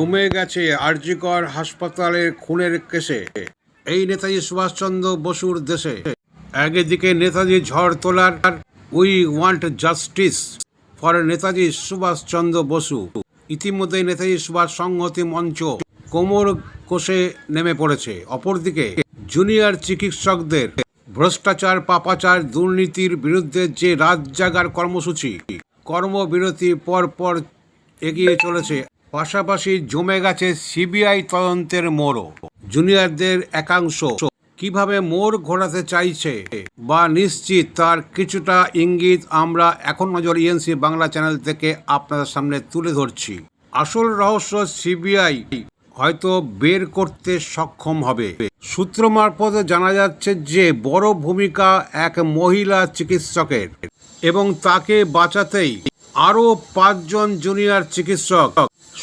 জমে গেছে আরজিকর হাসপাতালের খুনের কেসে। এই নেতাজি সুভাষচন্দ্র বসুর দেশে। একদিকে নেতাজি ঝড় তোলার we want justice for Netaji Subhash Chandra Bose. ইতিমধ্যেই নেতাজি সুভাষ সংহতি মঞ্চ কোমর কোষে নেমে পড়েছে। অপরদিকে জুনিয়র চিকিৎসকদের ভ্রষ্টাচার, পাপাচার, দুর্নীতির বিরুদ্ধে যে রাত জাগার কর্মসূচি, কর্মবিরতি পর পর এগিয়ে চলেছে পাশাপাশি জমে গেছে সিবিআই তদন্তের মোড়ও। জুনিয়রদের একাংশ কীভাবে মোড় ঘোরাতে চাইছে বা নিশ্চিত তার কিছুটা ইঙ্গিত আমরা এখন নজর ইএনসি বাংলা চ্যানেল থেকে আপনাদের সামনে তুলে ধরছি। আসল রহস্য সিবিআই হয়তো বের করতে সক্ষম হবে। সূত্র মারফতে জানা যাচ্ছে যে বড় ভূমিকা এক মহিলা চিকিৎসকের এবং তাকে বাঁচাতেই আরও পাঁচজন জুনিয়র চিকিৎসক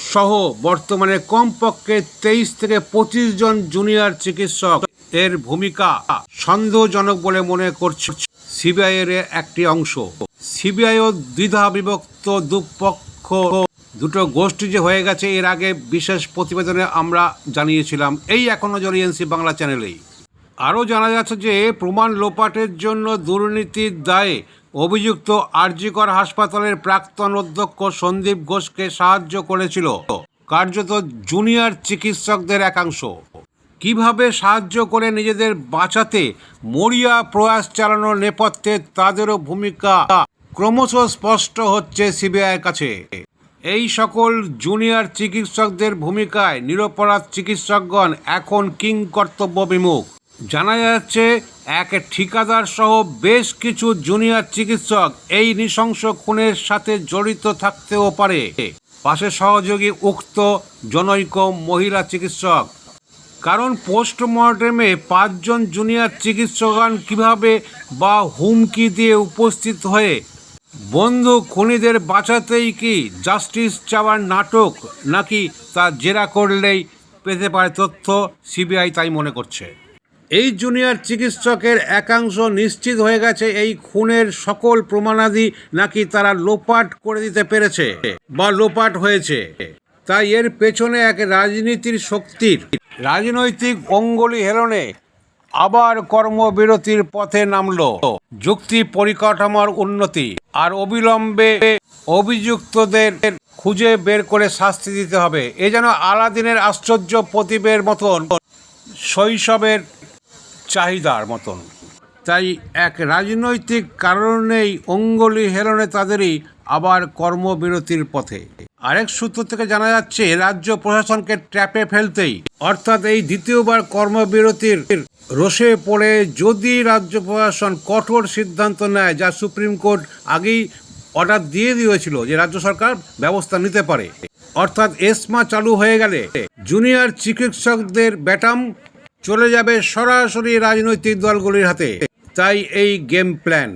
সহ বর্তমানে কমপক্ষে তেইশ থেকে পঁচিশ জন জুনিয়র চিকিৎসক এর ভূমিকা সন্দেহজনক বলে মনে করছে সিবিআই এর একটি অংশ। সিবিআইও দ্বিধা বিভক্ত দুপক্ষ। দুটো গোষ্ঠী যে হয়ে গেছে, এর আগে বিশেষ প্রতিবেদনে আমরা জানিয়েছিলাম। এই এখন নজর এনসি বাংলা চ্যানেলেই। আরও জানা যাচ্ছে যে, প্রমাণ লোপাটের জন্য দুর্নীতির দায়ে অভিযুক্ত আরজিকর হাসপাতালের প্রাক্তন অধ্যক্ষ সন্দীপ ঘোষকে সাহায্য করেছিল। কার্যত জুনিয়র চিকিৎসকদের একাংশ। কীভাবে সাহায্য করে নিজেদের বাঁচাতে মরিয়া প্রয়াস চালানোর নেপথ্যে তাদেরও ভূমিকা ক্রমশ স্পষ্ট হচ্ছে সিবিআইয়ের কাছে। এই সকল জুনিয়র চিকিৎসকদের ভূমিকায় নিরপরাধ চিকিৎসকগণ এখন কিং কর্তব্য বিমুখ জানা যাচ্ছে এক ঠিকাদার সহ বেশ কিছু জুনিয়র চিকিৎসক এই নৃশংস খুনের সাথে জড়িত থাকতেও পারে। পাশে সহযোগী উক্ত জনৈক মহিলা চিকিৎসক। কারণ পোস্টমর্টেমে পাঁচজন জুনিয়র চিকিৎসকগণ কীভাবে বা হুমকি দিয়ে উপস্থিত হয়ে? বন্ধু খুনিদের বাঁচাতেই কি জাস্টিস চাওয়ার নাটক নাকি তা জেরা করলেই পেতে পারে তথ্য সিবিআই তাই মনে করছে। এই জুনিয়র চিকিৎসকের একাংশ নিশ্চিত হয়ে গেছে এই খুনের সকল প্রমাণাদি নাকি তারা লোপাট করে দিতে পেরেছে বা লোপাট হয়েছে। তাই এর পেছনে এক রাজনীতির শক্তির রাজনৈতিক অঙ্গলি হেলনে আবার কর্মবিরতির পথে নামলো। যুক্তি পরিকাঠামোর উন্নতি আর অবিলম্বে অভিযুক্তদের খুঁজে বের করে শাস্তি দিতে হবে। এ যেন আলাদিনের আশ্চর্য প্রতিবের মতন শৈশবের চাহিদার মতন। তাই এক রাজনৈতিক কারণেই অঙ্গলি হেলনে তাদেরই আবার কর্মবিরতির পথে। আরেক সূত্র থেকে জানা যাচ্ছে, রাজ্য প্রশাসনকে ট্র্যাপে ফেলতেই, অর্থাৎ এই দ্বিতীয়বার কর্মবিরতির রোষে পড়ে যদি রাজ্য প্রশাসন কঠোর সিদ্ধান্ত নেয়, যা সুপ্রিম কোর্ট আগেই অর্ডার দিয়ে দিয়েছিল যে রাজ্য সরকার ব্যবস্থা নিতে পারে। অর্থাৎ এসমা চালু হয়ে গেলে, জুনিয়র চিকিৎসকদের ব্যাটাম চলে যাবে সরাসরি রাজনৈতিক দলগুলির হাতে। তাই এই গেম প্ল্যান।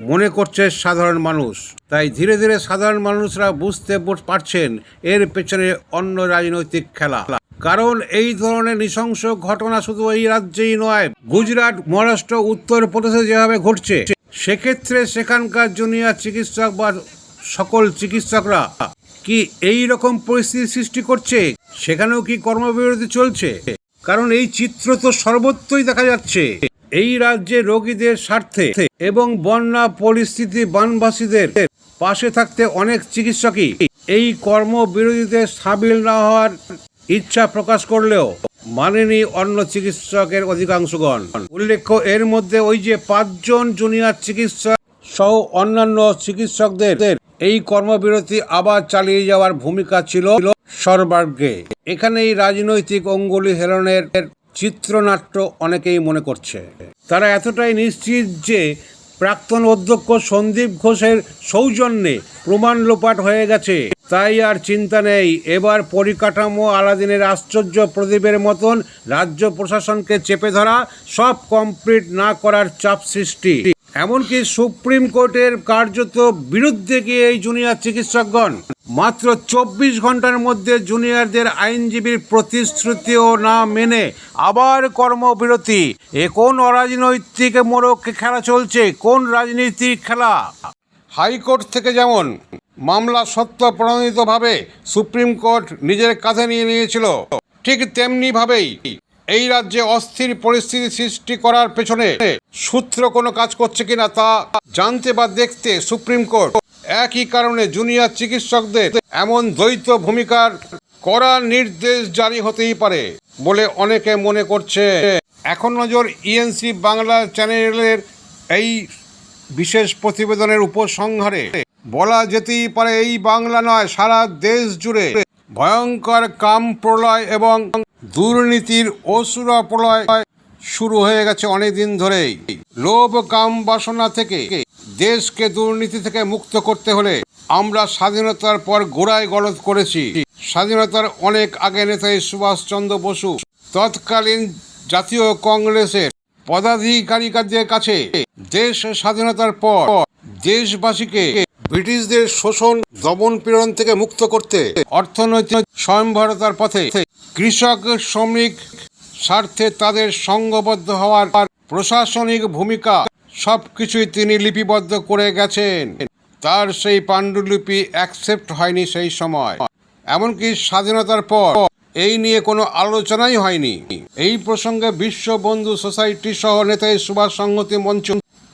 মনে করছে সাধারণ মানুষ। তাই ধীরে ধীরে সাধারণ মানুষরা বুঝতে পারছেন এর পেছনে অন্য রাজনৈতিক খেলা। কারণ এই ধরনের নৃশংস ঘটনা শুধু এই রাজ্যেই নয়, গুজরাট, মহারাষ্ট্র উত্তরপ্রদেশে যেভাবে ঘটছে, সেক্ষেত্রে সেখানকার জুনিয়র চিকিৎসক বা সকল চিকিৎসকরা কি এই রকম পরিস্থিতি সৃষ্টি করছে? সেখানেও কি কর্মবিরতি চলছে? কারণ এই চিত্র তো সর্বত্রই দেখা যাচ্ছে। এই রাজ্যে রোগীদের স্বার্থে এবং বন্যা পরিস্থিতি বানবাসীদের পাশে থাকতে অনেক চিকিৎসকই এই কর্মবিরতিতে সাবিল না হওয়ার ইচ্ছা প্রকাশ করলেও মানেনি অন্য চিকিৎসকের অধিকাংশগণ। উল্লেখ্য, এর মধ্যে ওই যে পাঁচজন জুনিয়র চিকিৎসক সহ অন্যান্য চিকিৎসকদের এই কর্মবিরতি আবার চালিয়ে যাওয়ার ভূমিকা ছিল। সর্বাগ্রে। এখানেই রাজনৈতিক অঙ্গুলি হেলনের চিত্রনাট্য অনেকেই মনে করছে। তারা এতটাই নিশ্চিত যে প্রাক্তন অধ্যক্ষ সন্দীপ ঘোষের সৌজন্যে প্রমাণ লোপাট হয়ে গেছে। তাই আর চিন্তা নেই, এবার পরিকাঠামো আলাদিনের আশ্চর্য প্রদীপের মতন রাজ্য প্রশাসনকে চেপে ধরা সব কমপ্লিট না করার চাপ সৃষ্টি। এমনকি সুপ্রিম কোর্টের কার্যত বিরুদ্ধে গিয়ে এই জুনিয়র চিকিৎসকগণ মাত্র চব্বিশ ঘণ্টার মধ্যে জুনিয়রদের আইনজীবীর প্রতিশ্রুতিও না মেনে আবার কর্মবিরতি। এ কোন অরাজনৈতিক মোড়ক খেলা চলছে? কোন রাজনীতির খেলা? হাইকোর্ট থেকে যেমন মামলা সত্য প্রণোদিতভাবে সুপ্রিম কোর্ট নিজের কাঁধে নিয়ে নিয়েছিল, ঠিক তেমনিভাবেই এই রাজ্যে অস্থির পরিস্থিতি সৃষ্টি করার পেছনে সূত্র কোনো কাজ করছে কিনা তা জানতে বা দেখতে সুপ্রিম কোর্ট একই কারণে জুনিয়র চিকিৎসকদের এমন দ্বৈত ভূমিকার করা নির্দেশ জারি হতেই পারে বলে অনেকে মনে করছে। এখন নজর ইএনসি বাংলা চ্যানেলের এই বিশেষ প্রতিবেদনের উপসংহারে। বলা যেতেই পারে, এই বাংলা নয়, সারা দেশ জুড়ে ভয়ঙ্কর কাম প্রলয় এবং দুর্নীতির অসুর প্রলয় শুরু হয়ে গেছে অনেকদিন ধরেই। লোভ কাম বাসনা থেকে দেশকে দুর্নীতি থেকে মুক্ত করতে হলে আমরা স্বাধীনতার পর গোড়ায় গলদ করেছি। স্বাধীনতার অনেক আগে নেতাই সুভাষচন্দ্র বসু তৎকালীন জাতীয় কংগ্রেসের পদাধিকারীদের কাছে দেশ স্বাধীনতার পর দেশবাসীকে ব্রিটিশদের শোষণ, দমন পীড়ন থেকে মুক্ত করতে অর্থনৈতিক স্বয়ংভরতার পথে কৃষক, শ্রমিক স্বার্থে তাদের সংঘবদ্ধ হওয়ার প্রশাসনিক ভূমিকা সবকিছুই তিনি লিপিবদ্ধ করে গেছেন। তার সেই পাণ্ডুলিপি অ্যাকসেপ্ট হয়নি সেই সময়। এমনকি স্বাধীনতার পর এই নিয়ে কোনো আলোচনাই হয়নি। এই প্রসঙ্গে বিশ্ব বন্ধু সোসাইটি সহ নেতাই সুভাষ সংহতি মঞ্চ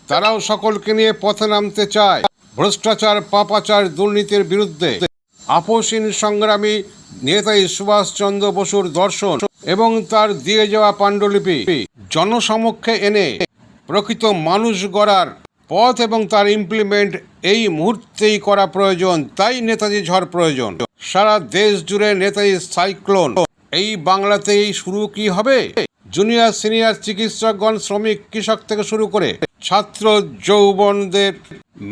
তারাও সকলকে নিয়ে পথে নামতে চায়। ভ্রষ্টাচার, পাপাচার, দুর্নীতির বিরুদ্ধে আপোষহীন সংগ্রামী নেতাই সুভাষচন্দ্র বসুর দর্শন এবং তার দিয়ে যাওয়া পাণ্ডুলিপি জনসমক্ষে এনে প্রকৃত মানুষ গড়ার পথ এবং তার ইমপ্লিমেন্ট এই মুহূর্তেই করা প্রয়োজন, তাই নেতাজি ঝড় প্রয়োজন। সারা দেশ জুড়ে নেতাজি সাইক্লোন এই বাংলাতেই শুরু কি হবে? জুনিয়র সিনিয়র চিকিৎসকগণ, শ্রমিক, কৃষক থেকে শুরু করে ছাত্র যৌবনদের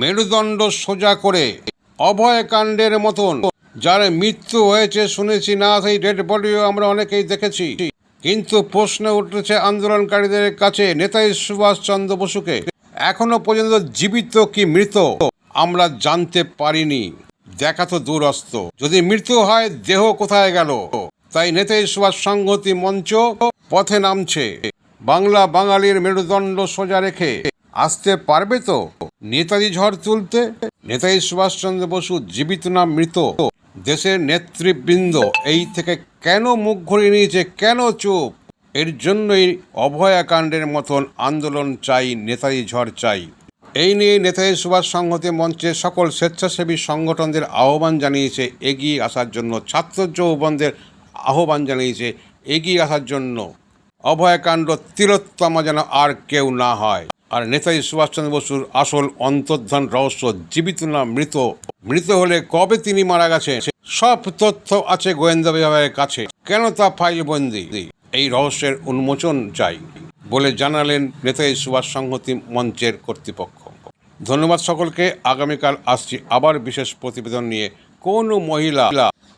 মেরুদণ্ড সোজা করে অভয়কাণ্ডের মতন। যার মৃত্যু হয়েছে শুনেছি, না সেই ডেড বডিও আমরা অনেকেই দেখেছি। কিন্তু প্রশ্ন উঠেছে আন্দোলনকারীদের কাছে, নেতাজি সুভাষচন্দ্র বসুকে। এখনও পর্যন্ত জীবিত কি মৃত? আমরা জানতে পারিনি। দেখা তো দূরস্থ যদি মৃত্যু হয়, দেহ কোথায় গেল? তাই নেতাজি সুভাষ সংহতি মঞ্চ পথে নামছে। বাংলা বাঙালির মেরুদণ্ড সোজা রেখে আসতে পারবে তো? নেতাজি ঝড় তুলতে? নেতাজি সুভাষচন্দ্র বসু জীবিত না মৃত? দেশের নেতৃবৃন্দ এই থেকে কেন মুখ ঘুরিয়ে নিয়েছে? কেন চুপ? এর জন্যই অভয়াকাণ্ডের মতন আন্দোলন চাই, নেতাজি ঝড় চাই। এই নিয়ে নেতাজি সুভাষ সংহতি মঞ্চে সকল স্বেচ্ছাসেবী সংগঠনদের আহ্বান জানিয়েছে, এগিয়ে আসার জন্য। ছাত্র যৌবনদের আহ্বান জানিয়েছে, এগিয়ে আসার জন্য। অভয়কাণ্ড তিলোত্তমা যেন আর কেউ না হয়। আর নেতাজি সুভাষচন্দ্র বসুর আসল অন্তর্ধান রহস্য, জীবিত না মৃত? মৃত হলে কবে তিনি মারা গেছেন? সব তথ্য আছে গোয়েন্দা বিভাগের কাছে। কেন তা ফাইল বন্দি এই রহস্যের উন্মোচন চাই বলে জানালেন নেতাজি সুভাষ সংহতি মঞ্চের কর্তৃপক্ষ। ধন্যবাদ সকলকে। আগামীকাল আসছি আবার বিশেষ প্রতিবেদন নিয়ে। কোন মহিলা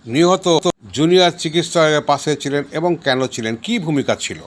নিহত? জুনিয়র চিকিৎসকের পাশে ছিলেন এবং কেন ছিলেন? কি ভূমিকা ছিল?